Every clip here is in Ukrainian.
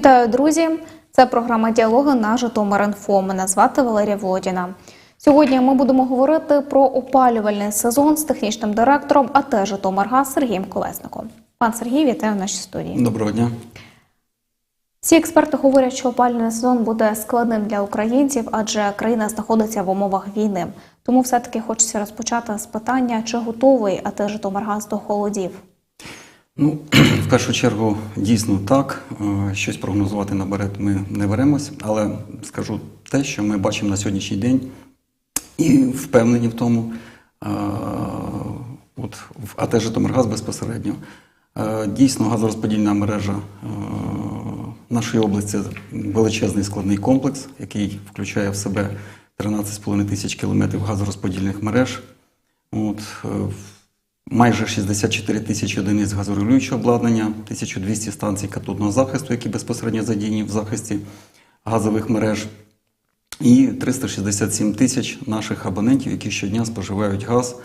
Вітаю, друзі! Це програма діалоги на Житомир.Інфо. Мене звати Валерія Володіна. Сьогодні ми будемо говорити про опалювальний сезон з технічним директором АТ «Житомиргаз» Сергієм Колесником. Пан Сергій, вітаю в нашій студії. Доброго дня. Всі експерти говорять, що опалювальний сезон буде складним для українців, адже країна знаходиться в умовах війни. Тому все-таки хочеться розпочати з питання, чи готовий АТ «Житомиргаз» до холодів. Ну, в першу чергу, дійсно так. Е, Щось прогнозувати наперед ми не беремось, але скажу те, що ми бачимо на сьогоднішній день і впевнені в тому, е, от в АТ «Житомиргаз» безпосередньо. Е, Дійсно, газорозподільна мережа нашої області величезний складний комплекс, який включає в себе 13,5 тисяч кілометрів газорозподільних мереж. От, майже 64 тисячі одиниць газорегулюючого обладнання, 1200 станцій катодного захисту, які безпосередньо задіяні в захисті газових мереж, і 367 тисяч наших абонентів, які щодня споживають газ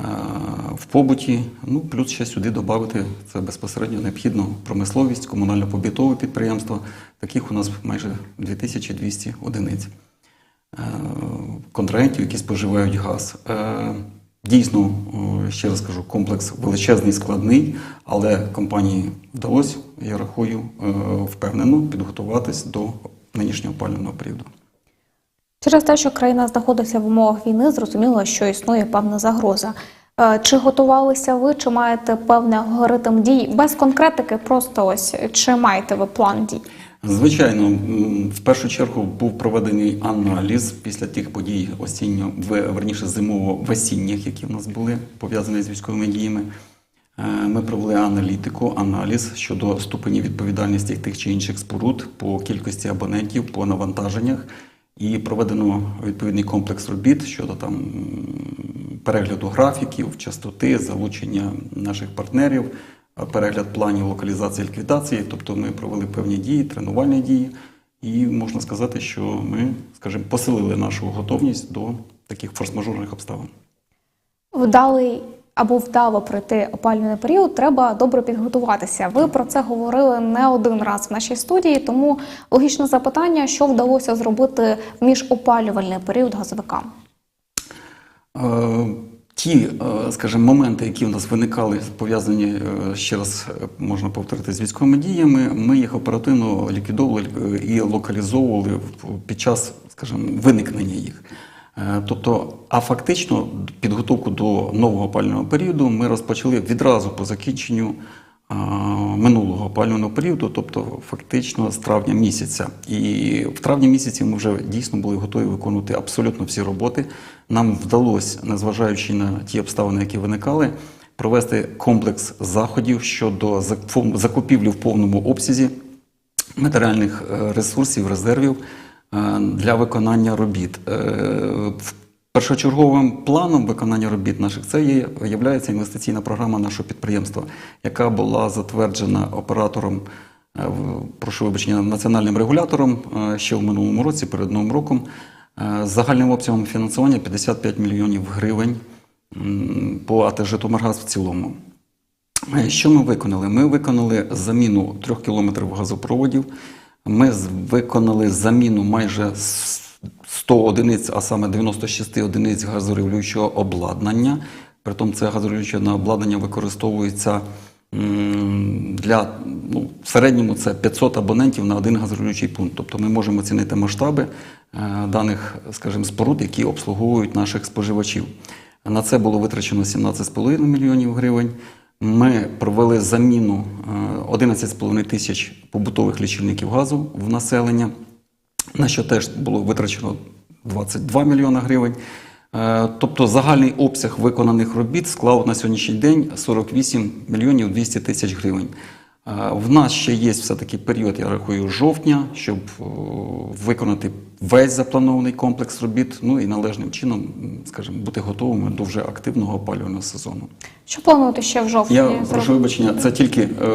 е, в побуті. Ну, плюс ще сюди додати це безпосередньо необхідно промисловість, комунально-побітове підприємство. Таких у нас майже 2200 одиниць е, контрагентів, які споживають газ. Е, Дійсно, ще раз кажу, комплекс величезний, складний, але компанії вдалося, я рахую, е, впевнено підготуватись до нинішнього опалювального періоду. Через те, що країна знаходиться в умовах війни, зрозуміло, що існує певна загроза. Е, Чи готувалися ви, чи маєте певний алгоритм дій без конкретики? Просто ось чи маєте ви план дій? Звичайно, в першу чергу був проведений аналіз після тих подій осінньо, верніше зимово-весінніх, які в нас були пов'язані з військовими діями. Е, Ми провели аналітику, аналіз щодо ступені відповідальності тих чи інших споруд по кількості абонентів, по навантаженнях, і проведено відповідний комплекс робіт щодо там перегляду графіків, частоти, залучення наших партнерів, перегляд планів локалізації ліквідації. Тобто ми провели певні дії, тренувальні дії, і можна сказати, що ми, скажімо, посилили нашу готовність до таких форс-мажорних обставин. Вдалий або вдало пройти опалювальний період, треба добре підготуватися. Ви про це говорили не один раз в нашій студії, тому логічне запитання, що вдалося зробити в міжопалювальний період газовикам. Е, Ті, е, скажімо, моменти, які у нас виникали, пов'язані е, ще раз е, можна повторити з військовими діями, ми їх оперативно ліквідовували і локалізовували під час, скажімо, виникнення їх. Тобто, а фактично підготовку до нового опального періоду ми розпочали відразу по закінченню минулого опалювального періоду, тобто фактично з травня місяця. І в травні місяці ми вже дійсно були готові виконувати абсолютно всі роботи. Нам вдалося, незважаючи на ті обставини, які виникали, провести комплекс заходів щодо закупівлі в повному обсязі матеріальних е, ресурсів, резервів е, для виконання робіт. Першочерговим планом виконання робіт наших це є інвестиційна програма нашого підприємства, яка була затверджена оператором, е, прошу вибачення, національним регулятором е, ще в минулому році, перед новим роком. Е, з Загальним обсягом фінансування 55 мільйонів гривень по АТ «Житомиргаз» в цілому. Що ми виконали? Ми виконали заміну трьох кілометрів газопроводів. Ми виконали заміну майже 100 одиниць, а саме 96 одиниць газорегулюючого обладнання. Притом це газорегулююче обладнання використовується для ну, в середньому це 500 абонентів на один газорегулюючий пункт. Тобто ми можемо оцінити масштаби е, даних, скажімо, споруд, які обслуговують наших споживачів. На це було витрачено 17,5 мільйонів гривень. Ми провели заміну е, 11,5 тисяч побутових лічильників газу в населення, на що теж було витрачено 22 мільйона гривень. Е, Тобто загальний обсяг виконаних робіт склав на сьогоднішній день 48 мільйонів 200 тисяч гривень. Е, В нас ще є все-таки період, я рахую, жовтня, щоб виконати весь запланований комплекс робіт, ну і належним чином, скажімо, бути готовими до вже активного опалювального сезону. Що плануєте ще в жовтні? Я прошу вибачення, це тільки е,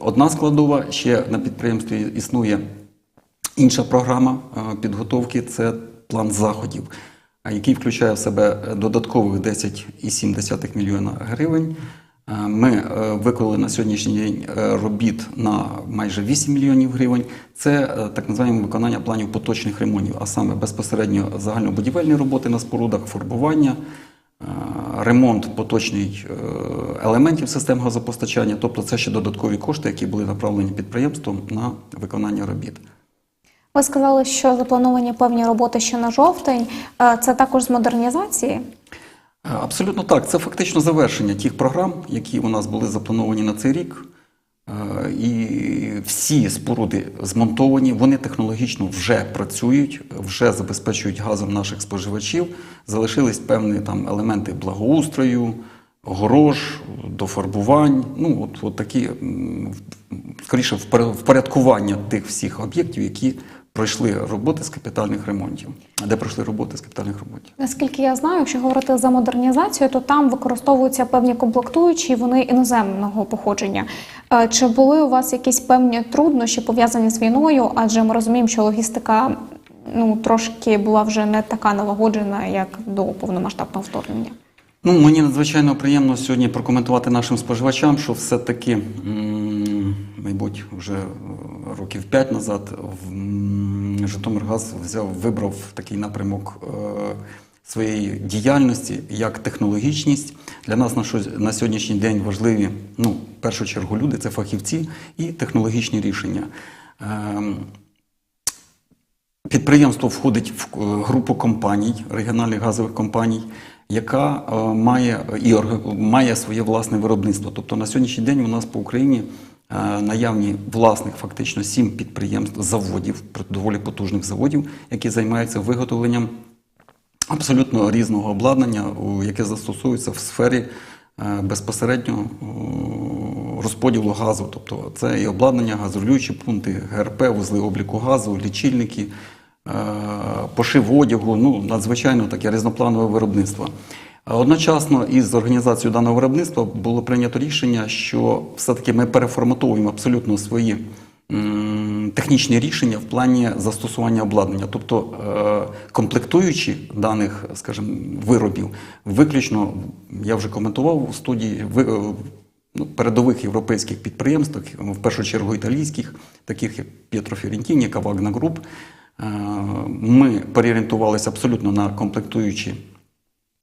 одна складова. Ще на підприємстві існує інша програма е, підготовки це план заходів, е, який включає в себе додаткових 10,7 мільйона гривень Е, Ми е, виконали на сьогоднішній день е, робіт на майже 8 мільйонів гривень. Це е, так називаємо виконання планів поточних ремонтів, а саме безпосередньо загальнобудівельні роботи на спорудах, фарбування, е, ремонт поточний е, елементів систем газопостачання. Тобто це ще додаткові кошти, які були направлені підприємством на виконання робіт. Ви сказали, що заплановані певні роботи ще на жовтень. Е, Це також з модернізації. Е, Абсолютно так. Це фактично завершення тих програм, які у нас були заплановані на цей рік. Е, І всі споруди змонтовані, вони технологічно вже працюють, вже забезпечують газом наших споживачів. Залишились певні там елементи благоустрою, огорож, дофарбувань. Ну, от, от такі, скоріше, впорядкування тих всіх об'єктів, які пройшли роботи з капітальних ремонтів, де пройшли роботи з капітальних ремонтів. Наскільки я знаю, якщо говорити за модернізацію, то там використовуються певні комплектуючі, вони іноземного походження. Е, Чи були у вас якісь певні труднощі пов'язані з війною? Адже ми розуміємо, що логістика ну трошки була вже не така налагоджена, як до повномасштабного вторгнення. Ну, мені надзвичайно приємно сьогодні прокоментувати нашим споживачам, що все-таки, мабуть, вже років п'ять назад Житомиргаз взяв, вибрав такий напрямок е, своєї діяльності як технологічність. Для нас на, на сьогоднішній день важливі, ну, в першу чергу, люди це фахівці і технологічні рішення. Ем, Підприємство входить в е, групу компаній, регіональних газових компаній, яка е, має і має своє власне виробництво. Тобто на сьогоднішній день у нас по Україні наявні власних фактично сім підприємств, заводів, доволі потужних заводів, які займаються виготовленням абсолютно різного обладнання, яке застосовується в сфері е, безпосередньо розподілу газу. Тобто це і обладнання, газорегулюючі пункти, ГРП, вузли обліку газу, лічильники, е, пошив одягу, ну, надзвичайно таке різнопланове виробництво. Одночасно із організацією даного виробництва було прийнято рішення, що все-таки ми переформатовуємо абсолютно свої технічні рішення в плані застосування обладнання, тобто е, комплектуючі даних, скажімо, виробів, виключно я вже коментував у студії е, ну, передових європейських підприємств, в першу чергу італійських, таких як П'єтро Фіорентіні, Кавагна Груп. Ми переорієнтувалися абсолютно на комплектуючі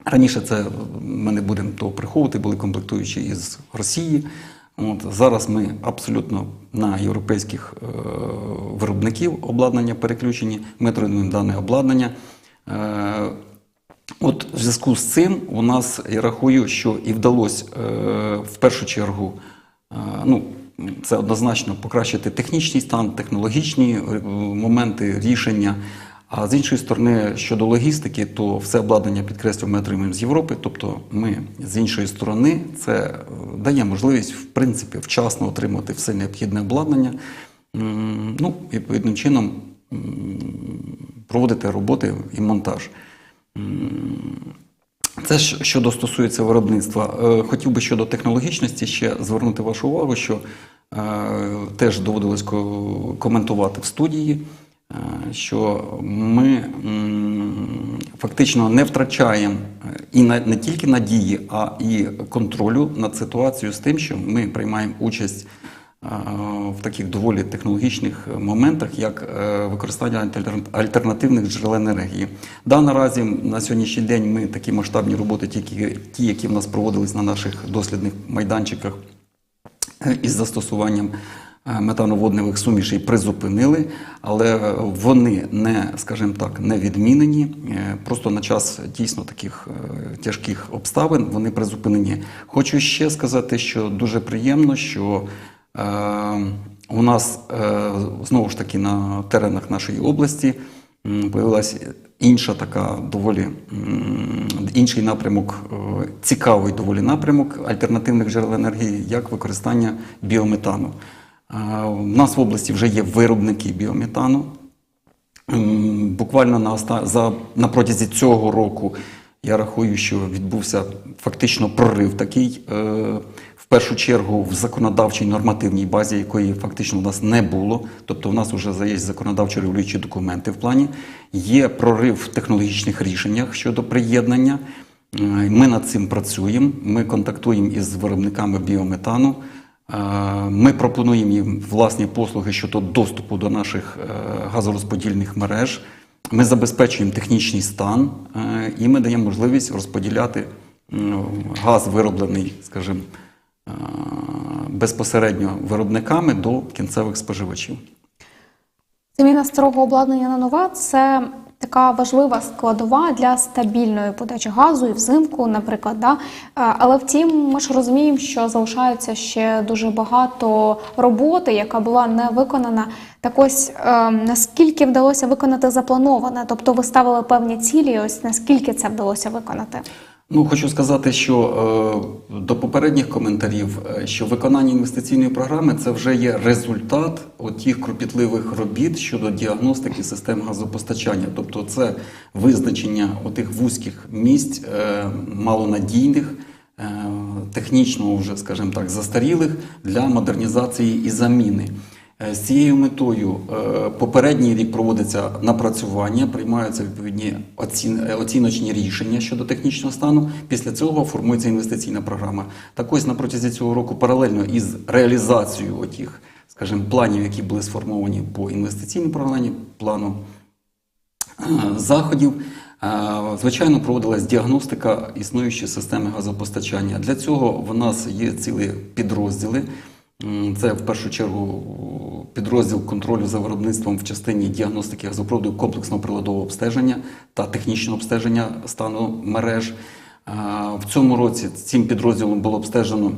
Раніше це ми не будемо того приховувати, були комплектуючі із Росії. От, зараз ми абсолютно на європейських е, виробників обладнання переключені, ми тренуємо дане обладнання. Е, От в зв'язку з цим у нас я рахую, що і вдалося е, в першу чергу, е, ну це однозначно покращити технічний стан, технологічні е, моменти рішення. А з іншої сторони, щодо логістики, то все обладнання підкреслю ми отримуємо з Європи. Тобто, ми з іншої сторони це е, дає можливість в принципі вчасно отримати все необхідне обладнання. Ну, відповідним чином проводити роботи і монтаж. Це щодо стосується виробництва. Е, Хотів би щодо технологічності ще звернути вашу увагу, що е, теж доводилось коментувати в студії, що ми фактично не втрачаємо е, і не тільки надії, а і контролю над ситуацією з тим, що ми приймаємо участь е, в таких доволі технологічних моментах, як е, використання альтернативних джерел енергії. Да, наразі на сьогоднішній день ми такі масштабні роботи, тільки ті, які в нас проводились на наших дослідних майданчиках е, із застосуванням е, метановодневих сумішей призупинили, але вони не, скажімо так, не відмінені. Е, Просто на час дійсно таких е, тяжких обставин вони призупинені. Хочу ще сказати, що дуже приємно, що е, у нас е, знову ж таки на теренах нашої області появилась інша така доволі інший напрямок, е, цікавий доволі напрямок альтернативних джерел енергії, як використання біометану. У нас в області вже є виробники біометану. Буквально на, оста... за... на протязі цього року я рахую, що відбувся фактично прорив такий, е, в першу чергу в законодавчій нормативній базі, якої фактично у нас не було. Тобто у нас вже є законодавчо регулюючі документи в плані. Є прорив в технологічних рішеннях щодо приєднання Е, Ми над цим працюємо. Ми контактуємо із виробниками біометану. Е, Ми пропонуємо їм власні послуги щодо доступу до наших е, газорозподільних мереж. Ми забезпечуємо технічний стан е, і ми даємо можливість розподіляти газ, вироблений, скажімо, безпосередньо виробниками до кінцевих споживачів. Заміна старого обладнання на нове це така важлива складова для стабільної подачі газу і взимку, наприклад. Да? Е, Але втім, ми ж розуміємо, що залишається ще дуже багато роботи, яка була не виконана. Так ось е, наскільки вдалося виконати заплановане? Тобто ви ставили певні цілі, ось наскільки це вдалося виконати? Ну, хочу сказати, що е, до попередніх коментарів, е, що виконання інвестиційної програми це вже є результат отих кропітливих робіт щодо діагностики систем газопостачання. Тобто, це визначення отих вузьких місць, е, малонадійних, технічно вже, скажімо так, застарілих для модернізації і заміни. Е, З цією метою е, попередній рік проводиться напрацювання, приймаються відповідні е, оціночні рішення щодо технічного стану. Після цього формується інвестиційна програма. Так ось на протязі цього року паралельно із реалізацією отих, скажімо, планів, які були сформовані по інвестиційній програмі, плану заходів. Звичайно, проводилась діагностика існуючої системи газопостачання. Для цього в нас є цілі підрозділи. Це в першу чергу підрозділ контролю за виробництвом в частині діагностики газопроводу комплексного приладового обстеження та технічного обстеження стану мереж. В цьому році цим підрозділом було обстежено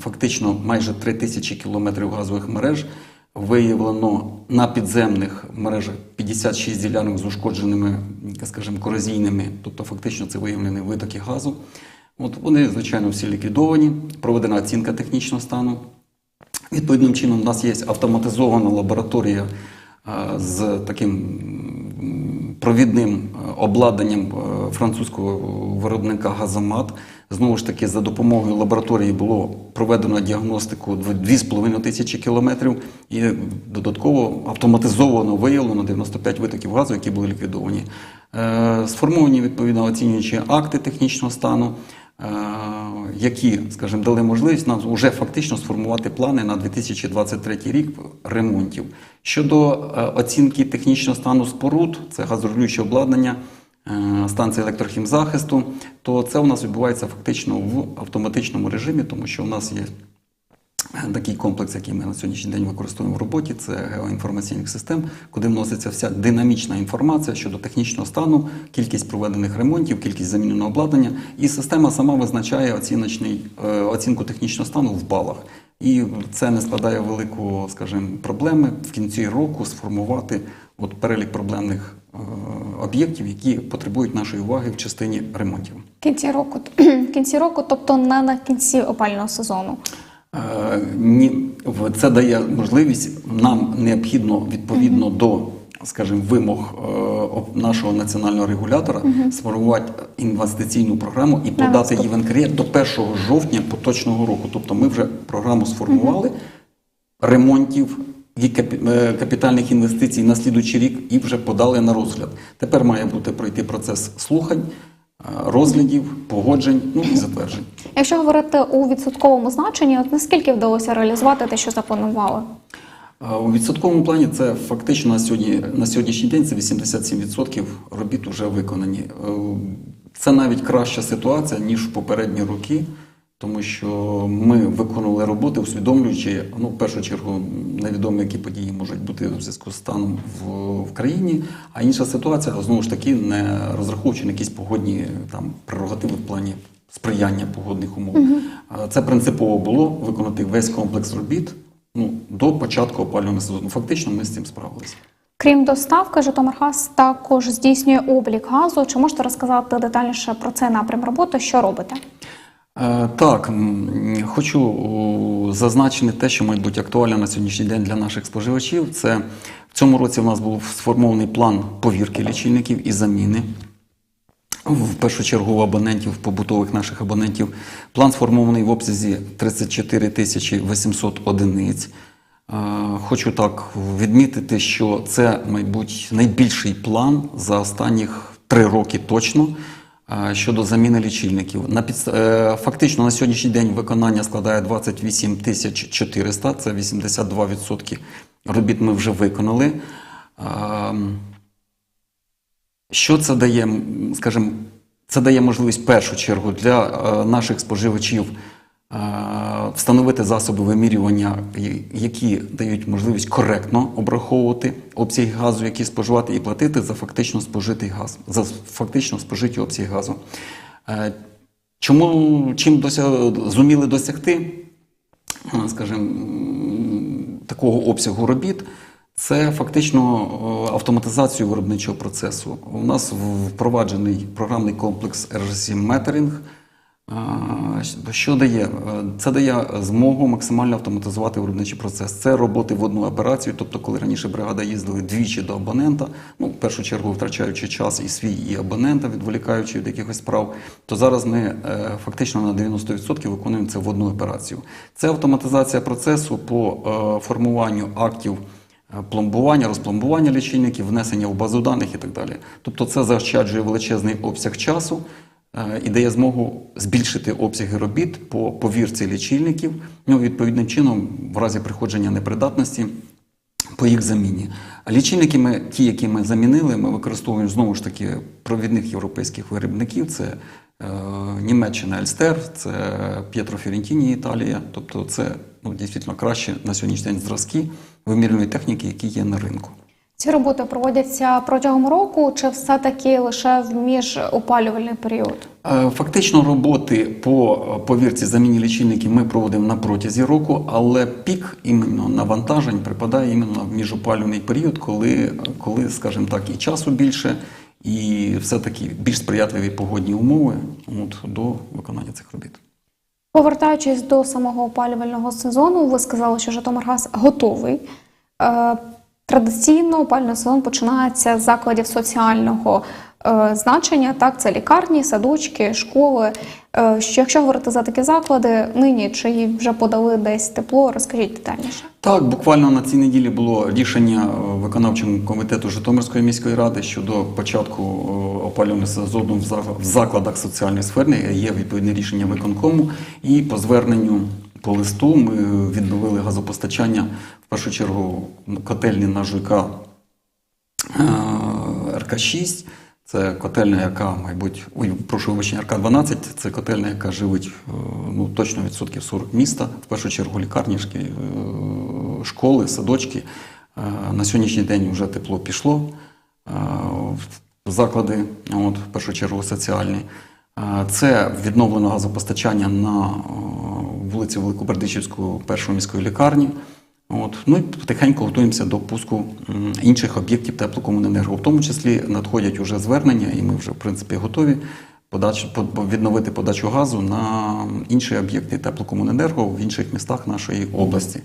фактично майже 3 тисячі кілометрів газових мереж. Виявлено на підземних мережах 56 ділянок з ушкодженими, скажімо, корозійними, тобто фактично це виявлені витоки газу. От вони, звичайно, всі ліквідовані, проведена оцінка технічного стану. Відповідним чином, у нас є автоматизована лабораторія з таким провідним обладнанням французького виробника Газомат. Знову ж таки, за допомогою лабораторії було проведено діагностику 2,5 тисячі кілометрів і додатково автоматизовано виявлено 95 витоків газу, які були ліквідовані. Е, Сформовані відповідно оцінюючі акти технічного стану. Е, які, скажімо, дали можливість нам вже фактично сформувати плани на 2023 рік ремонтів. Щодо е, оцінки технічного стану споруд, це газорегулююче обладнання, е, станції електрохімзахисту, то це у нас відбувається фактично в автоматичному режимі, тому що у нас є Такий комплекс, який ми на сьогоднішній день використовуємо в роботі, це геоінформаційних систем, куди вноситься вся динамічна інформація щодо технічного стану, кількість проведених ремонтів, кількість заміненого обладнання, і система сама визначає оціночний, е, оцінку технічного стану в балах. І це не складає великого, скажімо, проблеми в кінці року сформувати от перелік проблемних е, об'єктів, які потребують нашої уваги в частині ремонтів. Кінці року, в кінці року, тобто не на кінці опального сезону. Е, це дає можливість нам необхідно відповідно до, скажімо, вимог е, нашого національного регулятора сформувати інвестиційну програму і подати її в НКРЕ до 1 жовтня поточного року. Тобто ми вже програму сформували ремонтів і е, капітальних інвестицій на слідуючий рік і вже подали на розгляд. Тепер має бути пройти процес слухань, розглядів, погоджень, ну і затверджень. Якщо говорити у відсотковому значенні, от наскільки вдалося реалізувати те, що запланували? У відсотковому плані це фактично на сьогодні на сьогоднішній день це 87% робіт вже виконані. Е, Це навіть краща ситуація ніж в попередні роки, тому що ми виконували роботи, усвідомлюючи ну, в першу чергу невідомо, які події можуть бути в зв'язку з станом в, в країні. А інша ситуація знову ж таки не розраховуючи на якісь погодні там прерогативи в плані сприяння погодних умов. А Це принципово було виконати весь комплекс робіт ну, до початку опалювального сезону. Фактично, ми з цим справилися. Крім доставки, Житомиргаз також здійснює облік газу. Чи можете розказати детальніше про цей напрям роботи? Що робите? Е, Так, хочу зазначити те, що мабуть актуально на сьогоднішній день для наших споживачів. Це в цьому році в нас був сформований план повірки лічильників і заміни. В першу чергу у абонентів, побутових наших абонентів. План сформований в обсязі 34 тисячі 800 одиниць. Е, Хочу так відмітити, що це, мабуть, найбільший план за останніх три роки точно. Щодо заміни лічильників. На підс- е, Фактично на сьогоднішній день виконання складає 28 тисяч 400, це 82% робіт ми вже виконали. Що це дає? Скажімо, це дає можливість в першу чергу для е, наших споживачів встановити засоби вимірювання, які дають можливість коректно обраховувати обсяги газу, які споживати, і платити за фактично спожитий газ, за фактично спожиті обсяги газу. Е, Чому чим дося, зуміли досягти? е, скажімо, такого обсягу робіт, це фактично е, автоматизацію виробничого процесу. У нас впроваджений програмний комплекс RGC Metering. Що дає? Е, Це дає змогу максимально автоматизувати виробничий процес. Це роботи в одну операцію, тобто, коли раніше бригада їздили двічі до абонента, ну, в першу чергу втрачаючи час і свій, і абонента, відволікаючи від якихось справ, то зараз ми е, фактично на 90% виконуємо це в одну операцію. Це автоматизація процесу по е, формуванню актів пломбування, розпломбування лічильників, внесення в базу даних і так далі. Тобто це заощаджує величезний обсяг часу і дає змогу збільшити обсяги робіт по повірці лічильників, ну, відповідним чином, в разі приходження непридатності, по їх заміні. Лічильники, ми, ті, які ми замінили, ми використовуємо знову ж таки провідних європейських виробників. Це е, Німеччина Ельстер, це П'єтро Фірентіні, Італія. Тобто це ну, дійсно кращі на сьогоднішній день зразки вимірюваної техніки, які є на ринку. Ці роботи проводяться протягом року, чи все-таки лише в міжопалювальний період? Е, Фактично роботи по е, повірці заміні лічильників ми проводимо на протязі року, але пік іменно навантажень припадає іменно в міжопалювальний період, коли, коли, скажімо так, і часу більше, і все-таки більш сприятливі погодні умови от, до виконання цих робіт. Повертаючись до самого опалювального сезону, ви сказали, що Житомиргаз готовий. Традиційно опалювальний сезон починається з закладів соціального е, значення. Так, це лікарні, садочки, школи. Е, що якщо говорити за такі заклади, нині чи вже подали десь тепло, розкажіть детальніше. Так, буквально на цій неділі було рішення е, виконавчого комітету Житомирської міської ради щодо початку е, опалювального сезону в закладах соціальної сфери. Є відповідне рішення виконкому. І по зверненню по листу ми відновили газопостачання в першу чергу котельні на ЖК е, РК-6. Це котельня, яка, мабуть, ой, прошу вибачення, РК-12, це котельня, яка живить е, ну, точно відсотків 40 міста, в першу чергу лікарнішки, е, школи, садочки. На сьогоднішній день вже тепло пішло в заклади, от, в першу чергу соціальні. Це відновлено газопостачання на вулиці Великобердичівську першої міської лікарні. От. Ну і потихеньку готуємося до пуску інших об'єктів теплокомуненерго. В тому числі надходять уже звернення, і ми вже в принципі готові подач, по- по- відновити подачу газу на інші об'єкти теплокомуненерго в інших містах нашої області.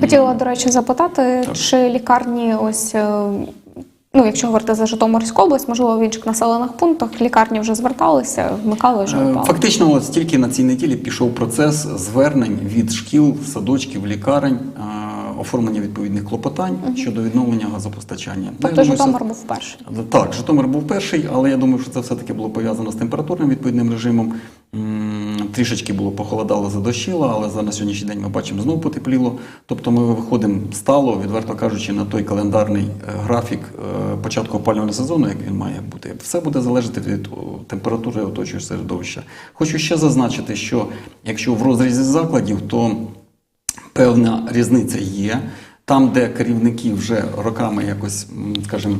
Хотіла, до речі, запитати, Так. чи лікарні ось. Е, Ну, якщо говорити за Житомирську область, можливо, в інших населених пунктах лікарні вже зверталися, вмикали вже Е. Фактично, от тільки на цій неділі пішов процес звернень від шкіл, садочків, лікарень, е, оформлення відповідних клопотань щодо відновлення газопостачання. Тобто думаю, це- Житомир був перший. Так, Житомир був перший, але я думаю, що це все-таки було пов'язано з температурним відповідним режимом. Трішечки було похолодало, задощило, але за на сьогоднішній день ми бачимо знову потепліло. Тобто ми виходимо стало, відверто кажучи, на той календарний е, графік е, початку опалювального сезону, як він має бути. Все буде залежати від температури оточуючого середовища. Хочу ще зазначити, що якщо в розрізі закладів, то певна різниця є. Там, де керівники вже роками якось, скажімо,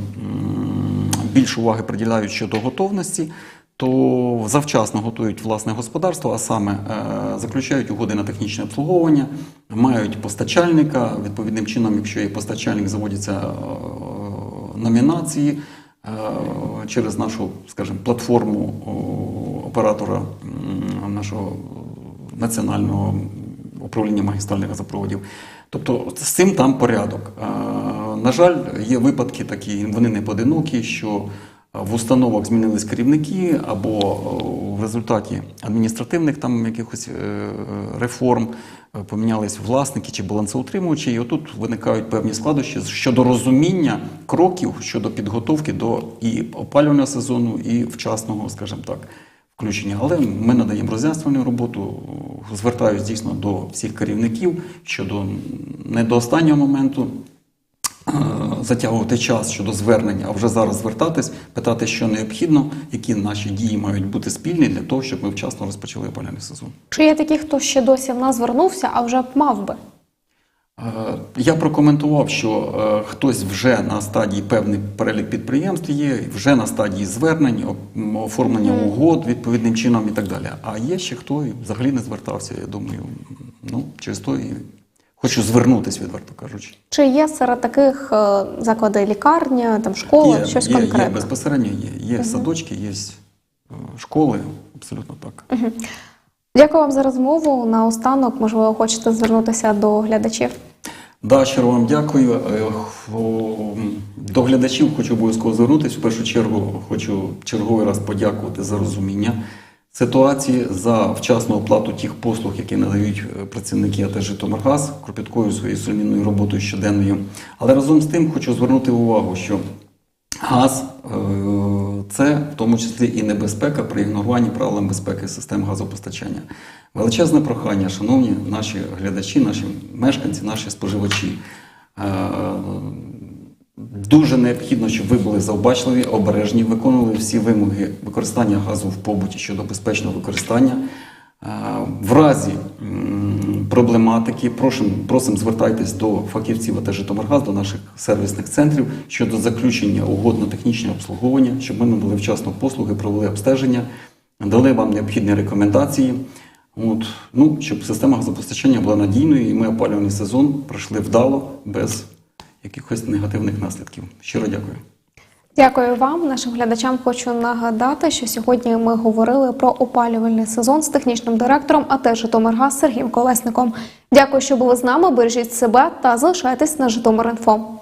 більше уваги приділяють щодо готовності, то завчасно готують власне господарство, а саме е, заключають угоди на технічне обслуговування, мають постачальника. Відповідним чином, якщо є постачальник, заводяться е, номінації е, через нашу, скажімо, платформу оператора нашого національного управління магістральних газопроводів. Тобто з цим там порядок. На жаль, є випадки такі, вони не поодинокі, що в установах змінились керівники або е, в результаті адміністративних там якихось е, реформ е, помінялись власники чи балансоутримувачі, і отут виникають певні складощі щодо розуміння кроків щодо підготовки до і опалювального сезону, і вчасного, скажімо так, включення. Але ми надаємо роз'яснювальну роботу, звертаюся дійсно до всіх керівників щодо не до останнього моменту затягувати час щодо звернення, а вже зараз звертатись, питати, що необхідно, які наші дії мають бути спільні для того, щоб ми вчасно розпочали опалювальний сезон. Чи є такі, хто ще досі в нас звернувся, а вже мав би? Е, Я прокоментував, що е, хтось вже на стадії певний перелік підприємств є, вже на стадії звернень, оформлення угод відповідним чином і так далі. А є ще хто і взагалі не звертався. Я думаю, ну через то і хочу звернутися, відверто кажучи. Чи є серед таких е, заклади лікарня, там школа, є, щось є, є, безпосередньо є. Є садочки, є е, школи, абсолютно так. Дякую вам за розмову. Наостанок, можливо, хочете звернутися до глядачів. Да, щиро вам дякую. Е, До глядачів хочу обов'язково звернутися. В першу чергу хочу черговий раз подякувати за розуміння ситуації, за вчасну оплату тих послуг, які надають е, працівники АТ «Житомиргаз» кропіткою своєю сумлінною роботою щоденною. Але разом з тим хочу звернути увагу, що Газ е, це в тому числі і небезпека при ігноруванні правил безпеки систем газопостачання. Величезне прохання, шановні наші глядачі, наші мешканці, наші споживачі. Дуже необхідно, щоб ви були заобачливі, обережні, виконували всі вимоги використання газу в побуті щодо безпечного використання. В разі проблематики просимо, просимо звертайтесь до фахівців АТ «Житомиргаз», до наших сервісних центрів щодо заключення угод на технічне обслуговування, щоб ми надали вчасно послуги, провели обстеження, дали вам необхідні рекомендації. От, ну, щоб система газопостачання була надійною і ми опалювальний сезон пройшли вдало, без якихось негативних наслідків. Щиро дякую. Дякую вам, нашим глядачам. Хочу нагадати, що сьогодні ми говорили про опалювальний сезон з технічним директором АТ «Житомиргаз» Сергієм Колесником. Дякую, що були з нами. Бережіть себе та залишайтесь на Житомир.Інфо.